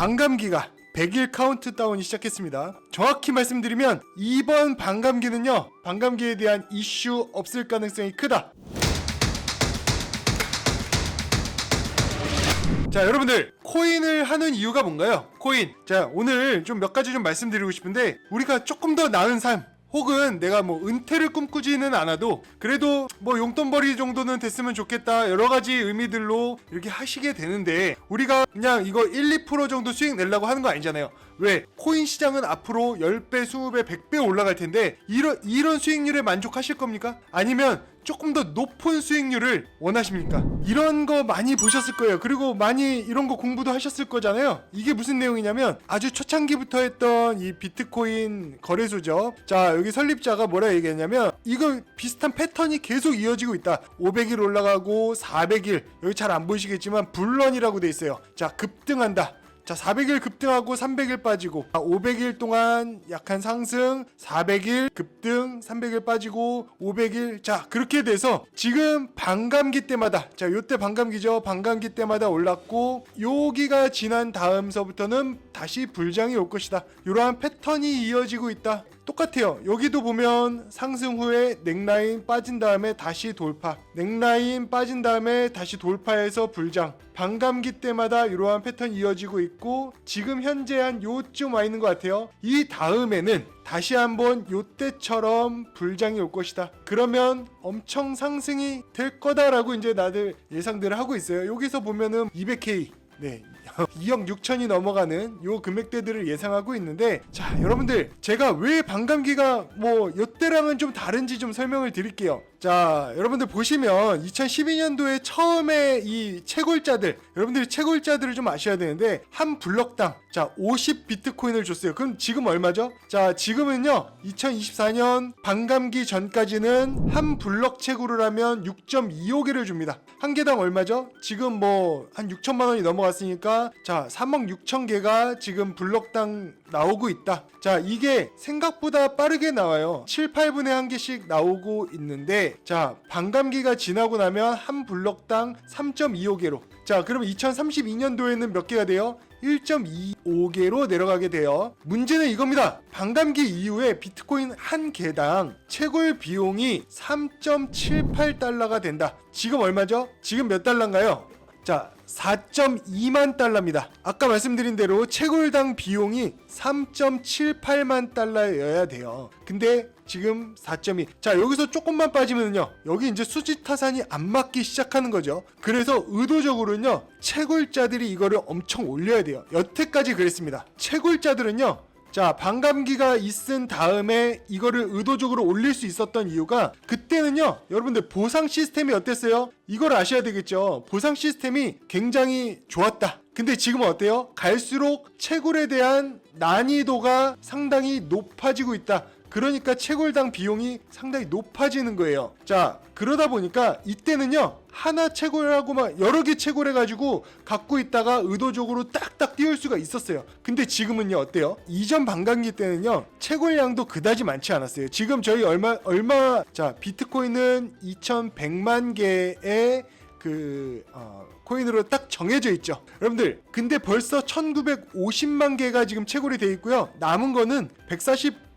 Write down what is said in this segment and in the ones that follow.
반감기가 100일 카운트다운이 시작했습니다. 정확히 말씀드리면 이번 반감기는요. 반감기에 대한 이슈 없을 가능성이 크다. 자 여러분들 코인을 하는 이유가 뭔가요? 코인 자 오늘 좀 몇 가지 좀 말씀드리고 싶은데 우리가 조금 더 나은 삶 혹은 내가 뭐 은퇴를 꿈꾸지는 않아도 그래도 뭐 용돈벌이 정도는 됐으면 좋겠다 여러 가지 의미들로 이렇게 하시게 되는데 우리가 그냥 이거 1, 2% 정도 수익 내려고 하는 거 아니잖아요 왜? 코인 시장은 앞으로 10배, 20배, 100배 올라갈 텐데 이런 이런 수익률에 만족하실 겁니까? 아니면 조금 더 높은 수익률을 원하십니까? 이런 거 많이 보셨을 거예요. 그리고 많이 이런 거 공부도 하셨을 거잖아요. 이게 무슨 내용이냐면 아주 초창기부터 했던 이 비트코인 거래소죠. 자, 여기 설립자가 뭐라 얘기했냐면 이거 비슷한 패턴이 계속 이어지고 있다. 500일 올라가고 400일 여기 잘 안 보이시겠지만 불런이라고 돼 있어요. 자, 급등한다. 자, 400일 급등하고 300일 빠지고 500일 동안 약한 상승, 400일 급등, 300일 빠지고 500일 자, 그렇게 돼서 지금 반감기 때마다 자, 요때 반감기죠. 반감기 때마다 올랐고 여기가 지난 다음서부터는 다시 불장이 올 것이다. 이러한 패턴이 이어지고 있다. 똑같아요. 여기도 보면 상승 후에 넥라인 빠진 다음에 다시 돌파. 넥라인 빠진 다음에 다시 돌파해서 불장. 반감기 때마다 이러한 패턴이 이어지고 있고 지금 현재 한 요쯤 와 있는 것 같아요. 이 다음에는 다시 한번 요때처럼 불장이 올 것이다. 그러면 엄청 상승이 될 거다라고 이제 나들 예상들을 하고 있어요. 여기서 보면은 200K 네. 2억 6천이 넘어가는 요 금액대들을 예상하고 있는데 자 여러분들 제가 왜 반감기가 뭐 요때랑은 좀 다른지 좀 설명을 드릴게요 자 여러분들 보시면 2012년도에 처음에 이 채굴자들 여러분들이 채굴자들을 좀 아셔야 되는데 한 블럭당 자 50 비트코인을 줬어요 그럼 지금 얼마죠? 자 지금은요 2024년 반감기 전까지는 한 블럭 채굴을 하면 6.25개를 줍니다 한 개당 얼마죠? 지금 뭐 한 6천만 원이 넘어갔으니까 자 3억 6천 개가 지금 블럭당 나오고 있다 자 이게 생각보다 빠르게 나와요 7, 8분에 한 개씩 나오고 있는데 자 반감기가 지나고 나면 한 블럭당 3.25개로 자 그러면 2032년도에는 몇 개가 돼요? 1.25개로 내려가게 돼요. 문제는 이겁니다. 반감기 이후에 비트코인 한 개당 채굴 비용이 3.78달러가 된다. 지금 얼마죠? 지금 몇 달러인가요? 자, 4.2만 달러입니다. 아까 말씀드린 대로 채굴당 비용이 3.78만 달러여야 돼요. 근데 지금 4.2. 자, 여기서 조금만 빠지면요. 여기 이제 수지 타산이 안 맞기 시작하는 거죠. 그래서 의도적으로는요. 채굴자들이 이거를 엄청 올려야 돼요. 여태까지 그랬습니다. 채굴자들은요. 자, 반감기가 있은 다음에 이거를 의도적으로 올릴 수 있었던 이유가 그때는요, 여러분들 보상 시스템이 어땠어요? 이걸 아셔야 되겠죠. 보상 시스템이 굉장히 좋았다. 근데 지금은 어때요? 갈수록 채굴에 대한 난이도가 상당히 높아지고 있다. 그러니까 채굴당 비용이 상당히 높아지는 거예요. 자, 그러다 보니까 이때는요, 하나 채굴하고 막 여러 개 채굴해가지고 갖고 있다가 의도적으로 딱딱 띄울 수가 있었어요. 근데 지금은요, 어때요? 이전 반감기 때는요, 채굴량도 그다지 많지 않았어요. 지금 저희 얼마, 얼마, 자, 비트코인은 2100만 개의 그 어, 코인으로 딱 정해져 있죠. 여러분들, 근데 벌써 1950만 개가 지금 채굴이 돼 있고요. 남은 거는 140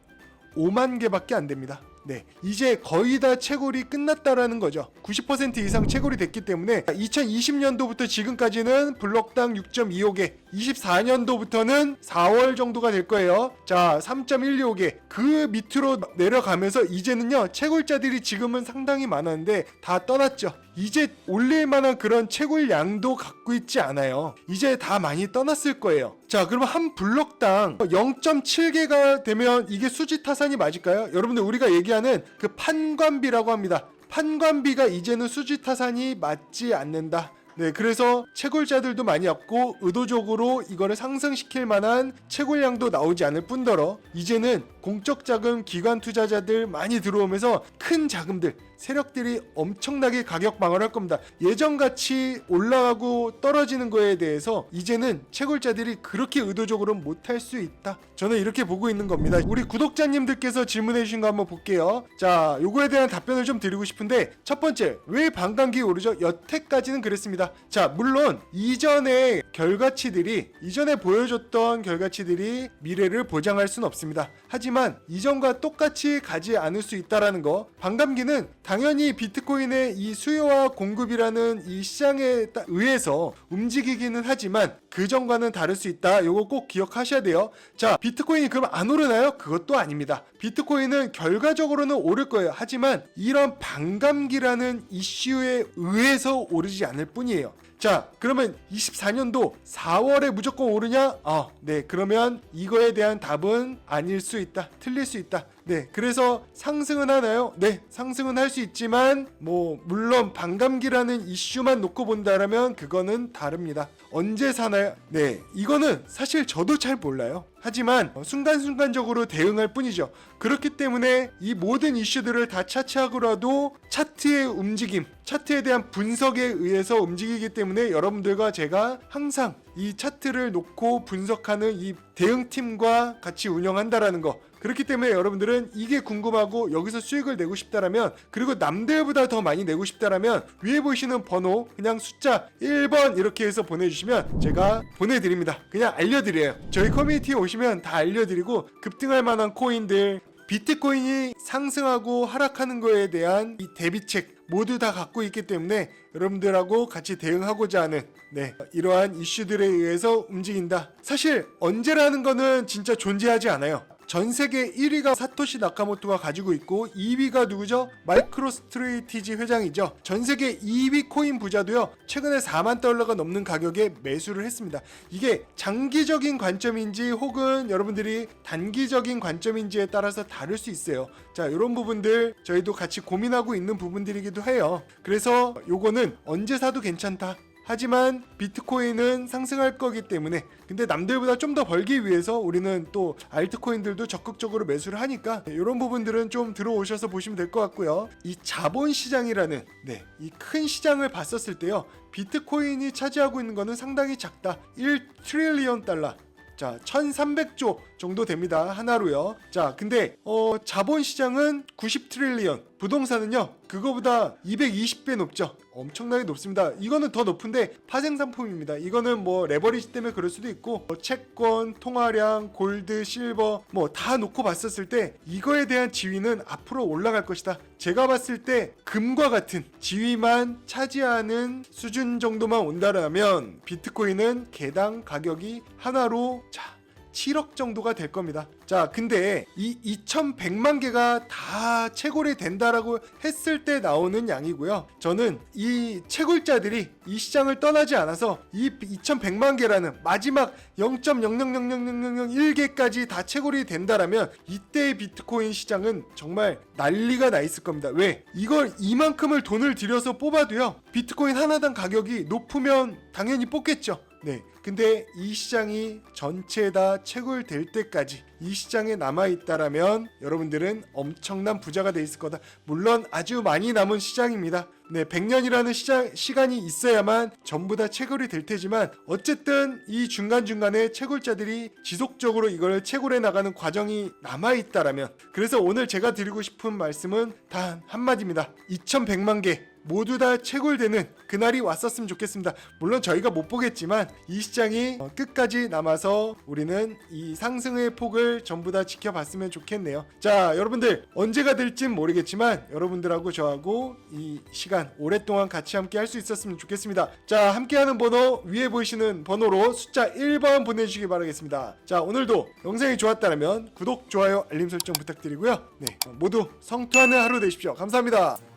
5만 개밖에 안 됩니다. 네, 이제 거의 다 채굴이 끝났다라는 거죠. 90% 이상 채굴이 됐기 때문에 2020년도부터 지금까지는 블록당 6.25개, 24년도부터는 4월 정도가 될 거예요. 자, 3.125개. 그 밑으로 내려가면서 이제는요, 채굴자들이 지금은 상당히 많았는데 다 떠났죠. 이제 올릴 만한 그런 채굴 양도 갖고 있지 않아요. 이제 다 많이 떠났을 거예요. 자, 그러면 한 블럭당 0.7개가 되면 이게 수지 타산이 맞을까요? 여러분들 우리가 얘기하는 그 판관비라고 합니다. 판관비가 이제는 수지 타산이 맞지 않는다. 네, 그래서 채굴자들도 많이 없고 의도적으로 이거를 상승시킬 만한 채굴량도 나오지 않을 뿐더러 이제는 공적 자금 기관 투자자들 많이 들어오면서 큰 자금들 세력들이 엄청나게 가격 방어를 할 겁니다. 예전같이 올라가고 떨어지는 거에 대해서 이제는 채굴자들이 그렇게 의도적으로 못할 수 있다. 저는 이렇게 보고 있는 겁니다. 우리 구독자님들께서 질문해 주신 거 한번 볼게요. 자, 요거에 대한 답변을 좀 드리고 싶은데 첫 번째, 왜 반감기 오르죠? 여태까지는 그랬습니다. 자, 물론 이전의 결과치들이 이전에 보여줬던 결과치들이 미래를 보장할 수는 없습니다. 하지만 이전과 똑같이 가지 않을 수 있다라는 거. 반감기는 당연히 비트코인의 이 수요와 공급이라는 이 시장에 따- 의해서 움직이기는 하지만 그 전과는 다를 수 있다. 요거 꼭 기억하셔야 돼요. 자, 비트코인이 그럼 안 오르나요? 그것도 아닙니다. 비트코인은 결과적으로는 오를 거예요. 하지만 이런 반감기라는 이슈에 의해서 오르지 않을 뿐이에요. 자, 그러면 24년도 4월에 무조건 오르냐? 아, 네. 그러면 이거에 대한 답은 아닐 수 있다. 틀릴 수 있다. 네. 그래서 상승은 하나요? 네. 상승은 할 수 있지만 뭐 물론 반감기라는 이슈만 놓고 본다라면 그거는 다릅니다. 언제 사나요? 네. 이거는 사실 저도 잘 몰라요. 하지만 어, 순간순간적으로 대응할 뿐이죠. 그렇기 때문에 이 모든 이슈들을 다 차치하고라도 차트의 움직임, 차트에 대한 분석에 의해서 움직이기 때문에 여러분들과 제가 항상 이 차트를 놓고 분석하는 이 대응팀과 같이 운영한다라는 거. 그렇기 때문에 여러분들은 이게 궁금하고 여기서 수익을 내고 싶다라면 그리고 남들보다 더 많이 내고 싶다라면 위에 보이시는 번호 그냥 숫자 1번 이렇게 해서 보내주시면 제가 보내드립니다. 그냥 알려드려요. 저희 커뮤니티에 오시면 다 알려드리고 급등할 만한 코인들 비트코인이 상승하고 하락하는 거에 대한 이 대비책 모두 다 갖고 있기 때문에 여러분들하고 같이 대응하고자 하는 네, 이러한 이슈들에 의해서 움직인다. 사실 언제라는 거는 진짜 존재하지 않아요. 전 세계 1위가 사토시 나카모토가 가지고 있고 2위가 누구죠? 마이크로 스트레이티지 회장이죠. 전 세계 2위 코인 부자도요. 최근에 4만 달러가 넘는 가격에 매수를 했습니다. 이게 장기적인 관점인지 혹은 여러분들이 단기적인 관점인지에 따라서 다를 수 있어요. 자, 이런 부분들 저희도 같이 고민하고 있는 부분들이기도 해요. 그래서 요거는 언제 사도 괜찮다. 하지만 비트코인은 상승할 거기 때문에 근데 남들보다 좀 더 벌기 위해서 우리는 또 알트코인들도 적극적으로 매수를 하니까 이런 부분들은 좀 들어오셔서 보시면 될 것 같고요. 이 자본 시장이라는 네, 이 큰 시장을 봤었을 때요. 비트코인이 차지하고 있는 거는 상당히 작다. 1 트릴리언 달러. 자, 1300조 정도 됩니다. 하나로요. 자, 근데 어 자본 시장은 90 트릴리언. 부동산은요. 그거보다 220배 높죠. 엄청나게 높습니다. 이거는 더 높은데 파생 상품입니다. 이거는 뭐 레버리지 때문에 그럴 수도 있고 뭐 채권, 통화량, 골드, 실버 뭐 다 놓고 봤었을 때 이거에 대한 지위는 앞으로 올라갈 것이다. 제가 봤을 때 금과 같은 지위만 차지하는 수준 정도만 온다라면 비트코인은 개당 가격이 하나로 자 7억 정도가 될 겁니다. 자, 근데 이 2,100만 개가 다 채굴이 된다라고 했을 때 나오는 양이고요. 저는 이 채굴자들이 이 시장을 떠나지 않아서 이 2,100만 개라는 마지막 0.0000001개까지 다 채굴이 된다라면 이때의 비트코인 시장은 정말 난리가 나 있을 겁니다. 왜? 이걸 이만큼을 돈을 들여서 뽑아도요. 비트코인 하나당 가격이 높으면 당연히 뽑겠죠. 네. 근데 이 시장이 전체 다 채굴될 때까지 이 시장에 남아 있다라면 여러분들은 엄청난 부자가 돼 있을 거다. 물론 아주 많이 남은 시장입니다. 네, 100년이라는 시장 시간이 있어야만 전부 다 채굴이 될 테지만 어쨌든 이 중간중간에 채굴자들이 지속적으로 이걸 채굴해 나가는 과정이 남아 있다라면 그래서 오늘 제가 드리고 싶은 말씀은 단 한마디입니다. 2100만 개 모두 다 채굴되는 그날이 왔었으면 좋겠습니다. 물론 저희가 못 보겠지만 이 시장이 어, 끝까지 남아서 우리는 이 상승의 폭을 전부 다 지켜봤으면 좋겠네요. 자, 여러분들 언제가 될진 모르겠지만 여러분들하고 저하고 이 시간 오랫동안 같이 함께 할 수 있었으면 좋겠습니다. 자, 함께하는 번호 위에 보이시는 번호로 숫자 1번 보내주시기 바라겠습니다. 자, 오늘도 영상이 좋았다면 구독, 좋아요, 알림 설정 부탁드리고요. 네, 모두 성투하는 하루 되십시오. 감사합니다.